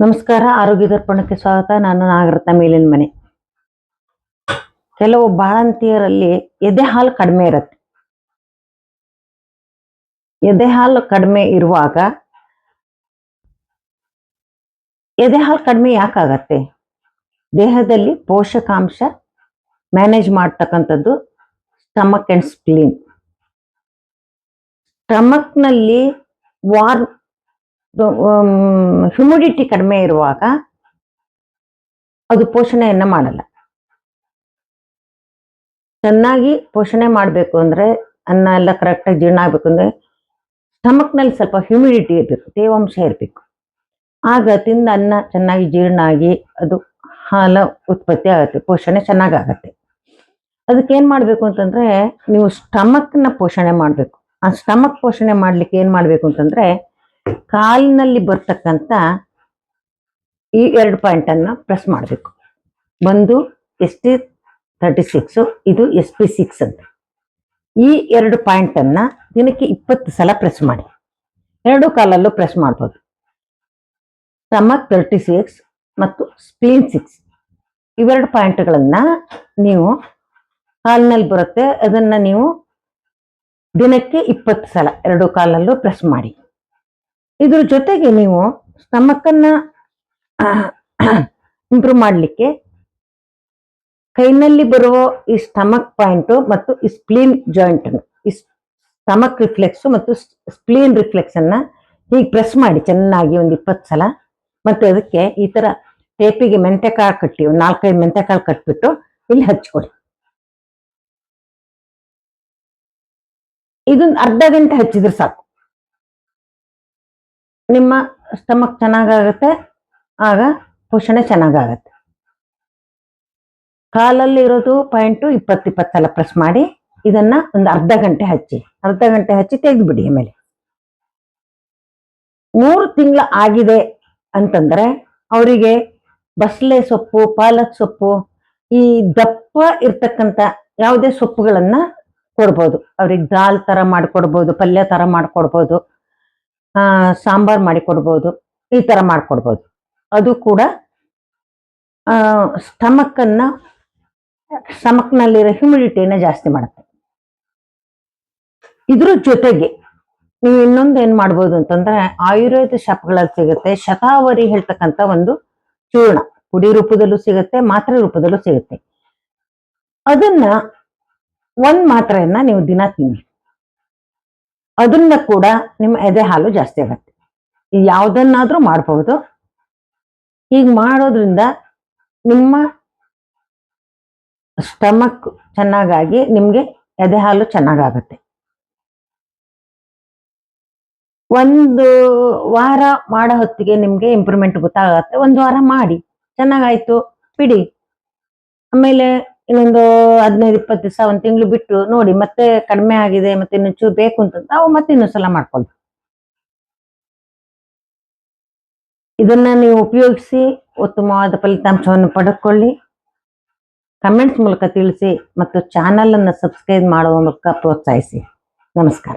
ನಮಸ್ಕಾರ, ಆರೋಗ್ಯ ದರ್ಪಣಕ್ಕೆ ಸ್ವಾಗತ. ನಾನು ನಾಗರತ್ನ ಮೇಲಿನ ಮನೆ. ಕೆಲವು ಬಾಳಂತಿಯರಲ್ಲಿ ಎದೆ ಹಾಲು ಕಡಿಮೆ ಇರುತ್ತೆ. ಎದೆ ಹಾಲು ಕಡಿಮೆ ಇರುವಾಗ ಎದೆ ಹಾಲು ಕಡಿಮೆ ಯಾಕಾಗತ್ತೆ ದೇಹದಲ್ಲಿ ಪೋಷಕಾಂಶ ಮ್ಯಾನೇಜ್ ಮಾಡ್ತಕ್ಕಂಥದ್ದು ಸ್ಟಮಕ್ ಅಂಡ್ ಸ್ಪ್ಲೀನ್ ಸ್ಟಮಕ್ನಲ್ಲಿ ವಾರ್ ಹ್ಯುಮಿಡಿಟಿ ಕಡಿಮೆ ಇರುವಾಗ ಅದು ಪೋಷಣೆಯನ್ನ ಮಾಡಲ್ಲ. ಚೆನ್ನಾಗಿ ಪೋಷಣೆ ಮಾಡಬೇಕು ಅಂದ್ರೆ ಅನ್ನ ಎಲ್ಲ ಕರೆಕ್ಟಾಗಿ ಜೀರ್ಣ ಆಗಬೇಕು ಅಂದ್ರೆ ಸ್ಟಮಕ್ನಲ್ಲಿ ಸ್ವಲ್ಪ ಹ್ಯುಮಿಡಿಟಿ ಇರಬೇಕು, ತೇವಾಂಶ ಇರಬೇಕು. ಆಗ ತಿಂದ ಅನ್ನ ಚೆನ್ನಾಗಿ ಜೀರ್ಣ ಆಗಿ ಅದು ಹಾಲ ಉತ್ಪತ್ತಿ ಆಗುತ್ತೆ, ಪೋಷಣೆ ಚೆನ್ನಾಗಾಗತ್ತೆ. ಅದಕ್ಕೆ ಮಾಡಬೇಕು ಅಂತಂದ್ರೆ ನೀವು ಸ್ಟಮಕ್ನ ಪೋಷಣೆ ಮಾಡಬೇಕು. ಆ ಸ್ಟಮಕ್ ಪೋಷಣೆ ಮಾಡ್ಲಿಕ್ಕೆ ಏನು ಮಾಡಬೇಕು ಅಂತಂದ್ರೆ ಕಾಲಿನಲ್ಲಿ ಬರ್ತಕ್ಕಂಥ ಈ ಎರಡು ಪಾಯಿಂಟ್ ಅನ್ನ ಪ್ರೆಸ್ ಮಾಡಬೇಕು. ಒಂದು ಎಸ್ ಟಿ ತರ್ಟಿ ಸಿಕ್ಸು, ಇದು ಎಸ್ ಪಿ ಸಿಕ್ಸ್ ಅಂತ. ಈ ಎರಡು ಪಾಯಿಂಟ್ ಅನ್ನ ದಿನಕ್ಕೆ ಇಪ್ಪತ್ತು ಸಲ ಪ್ರೆಸ್ ಮಾಡಿ. ಎರಡು ಕಾಲಲ್ಲೂ ಪ್ರೆಸ್ ಮಾಡ್ಬೋದು. ಸ್ಟಮಕ್ ತರ್ಟಿ ಸಿಕ್ಸ್ ಮತ್ತು ಸ್ಪ್ಲೀನ್ ಸಿಕ್ಸ್. ಇವೆರಡು ಪಾಯಿಂಟ್ಗಳನ್ನು ನೀವು ಕಾಲಿನಲ್ಲಿ ಬರುತ್ತೆ, ಅದನ್ನ ನೀವು ದಿನಕ್ಕೆ ಇಪ್ಪತ್ತು ಸಲ ಎರಡು ಕಾಲಲ್ಲೂ ಪ್ರೆಸ್ ಮಾಡಿ. ಇದ್ರ ಜೊತೆಗೆ ನೀವು ಸ್ಟಮಕ್ಕನ್ನು ಇಂಪ್ರೂವ್ ಮಾಡಲಿಕ್ಕೆ ಕೈನಲ್ಲಿ ಬರುವ ಈ ಸ್ಟಮಕ್ ಪಾಯಿಂಟ್ ಮತ್ತು ಈ ಸ್ಪ್ಲೀನ್ ಜಾಯಿಂಟ್ ಈ ಸ್ಟಮಕ್ ರಿಫ್ಲೆಕ್ಸ್ ಮತ್ತು ಸ್ಪ್ಲೀನ್ ರಿಫ್ಲೆಕ್ಸ್ ಅನ್ನ ಹೀಗೆ ಪ್ರೆಸ್ ಮಾಡಿ ಚೆನ್ನಾಗಿ ಒಂದು ಇಪ್ಪತ್ತು ಸಲ. ಮತ್ತು ಅದಕ್ಕೆ ಈ ಥರ ಟೇಪಿಗೆ ಮೆಂತೆಕಾಳು ಕಟ್ಟಿ, ಒಂದು ನಾಲ್ಕೈದು ಮೆಂತೆಕಾಳು ಕಟ್ಬಿಟ್ಟು ಇಲ್ಲಿ ಹಚ್ಕೊಡಿ ಇದೊಂದು ಅರ್ಧ ಗಂಟೆ ಹಚ್ಚಿದ್ರೆ ಸಾಕು. ನಿಮ್ಮ ಸ್ಟಮಕ್ ಚೆನ್ನಾಗಾಗತ್ತೆ, ಆಗ ಪೋಷಣೆ ಚೆನ್ನಾಗಾಗತ್ತೆ. ಕಾಲಲ್ಲಿ ಇರೋದು ಪಾಯಿಂಟು ಇಪ್ಪತ್ತು ಇಪ್ಪತ್ತು ಸಲ ಪ್ರೆಸ್ ಮಾಡಿ, ಇದನ್ನ ಒಂದು ಅರ್ಧ ಗಂಟೆ ಹಚ್ಚಿ. ಅರ್ಧ ಗಂಟೆ ಹಚ್ಚಿ ತೆಗೆದು ಬಿಡಿ ಆಮೇಲೆ. ಮೂರು ತಿಂಗಳ ಆಗಿದೆ ಅಂತಂದ್ರೆ ಅವರಿಗೆ ಬಸಳೆ ಸೊಪ್ಪು, ಪಾಲಕ್ ಸೊಪ್ಪು, ಈ ದಪ್ಪ ಇರ್ತಕ್ಕಂಥ ಯಾವುದೇ ಸೊಪ್ಪುಗಳನ್ನ ಕೊಡ್ಬೋದು. ಅವ್ರಿಗೆ ದಾಲ್ ತರ ಮಾಡ್ಕೊಡ್ಬೋದು, ಪಲ್ಯ ತರ ಮಾಡ್ಕೊಡ್ಬೋದು, ಆ, ಸಾಂಬಾರ್ ಮಾಡಿ ಕೊಡ್ಬೋದು, ಈ ತರ ಮಾಡ್ಕೊಡ್ಬೋದು. ಅದು ಕೂಡ, ಆ ಸ್ಟಮಕ್ನಲ್ಲಿರೋ ಹ್ಯುಮಿಡಿಟಿನ ಜಾಸ್ತಿ ಮಾಡುತ್ತೆ. ಇದ್ರ ಜೊತೆಗೆ ನೀವು ಇನ್ನೊಂದು ಏನ್ ಮಾಡ್ಬೋದು ಅಂತಂದ್ರೆ ಆಯುರ್ವೇದ ಶಾಪ್ಗಳಲ್ಲಿ ಸಿಗುತ್ತೆ ಶತಾವರಿ ಹೇಳ್ತಕ್ಕಂಥ ಒಂದು ಚೂರ್ಣ. ಪುಡಿ ರೂಪದಲ್ಲೂ ಸಿಗುತ್ತೆ, ಮಾತ್ರೆ ರೂಪದಲ್ಲೂ ಸಿಗುತ್ತೆ. ಅದನ್ನ ಒಂದ್ ಮಾತ್ರೆಯನ್ನ ನೀವು ದಿನ ತಿನ್ನಿ. ಅದನ್ನ ಕೂಡ ನಿಮ್ಮ ಎದೆ ಹಾಲು ಜಾಸ್ತಿ ಆಗತ್ತೆ. ಯಾವುದನ್ನಾದ್ರೂ ಮಾಡಬಹುದು. ಹೀಗೆ ಮಾಡೋದ್ರಿಂದ ನಿಮ್ಮ ಸ್ಟಮಕ್ ಚೆನ್ನಾಗಾಗಿ ನಿಮ್ಗೆ ಎದೆ ಹಾಲು ಚೆನ್ನಾಗಾಗತ್ತೆ. ಒಂದು ವಾರ ಮಾಡೋ ಹೊತ್ತಿಗೆ ನಿಮ್ಗೆ ಇಂಪ್ರೂವ್ಮೆಂಟ್ ಗೊತ್ತಾಗತ್ತೆ. ಒಂದು ವಾರ ಮಾಡಿ. ಚೆನ್ನಾಗಾಯ್ತು. ಬಿಡಿ. ಆಮೇಲೆ ಇನ್ನೊಂದು ಹದಿನೈದು, ಇಪ್ಪತ್ತು ದಿವಸ, ಒಂದು ತಿಂಗಳು ಬಿಟ್ಟು ನೋಡಿ, ಮತ್ತೆ ಕಡಿಮೆ ಆಗಿದೆ, ಮತ್ತೆ ಇನ್ನೊಂಚೂರು ಬೇಕು ಅಂತ ನಾವು ಮತ್ತೆ ಇನ್ನೊಂದ್ಸಲ ಮಾಡ್ಕೊಳ್ತು ಇದನ್ನ ನೀವು ಉಪಯೋಗಿಸಿ, ಉತ್ತಮವಾದ ಫಲಿತಾಂಶವನ್ನು ಪಡೆದುಕೊಳ್ಳಿ ಕಮೆಂಟ್ಸ್ ಮೂಲಕ ತಿಳಿಸಿ ಮತ್ತು ಚಾನಲ್ ಅನ್ನು ಸಬ್ಸ್ಕ್ರೈಬ್ ಮಾಡುವ ಮೂಲಕ ಪ್ರೋತ್ಸಾಹಿಸಿ. ನಮಸ್ಕಾರ.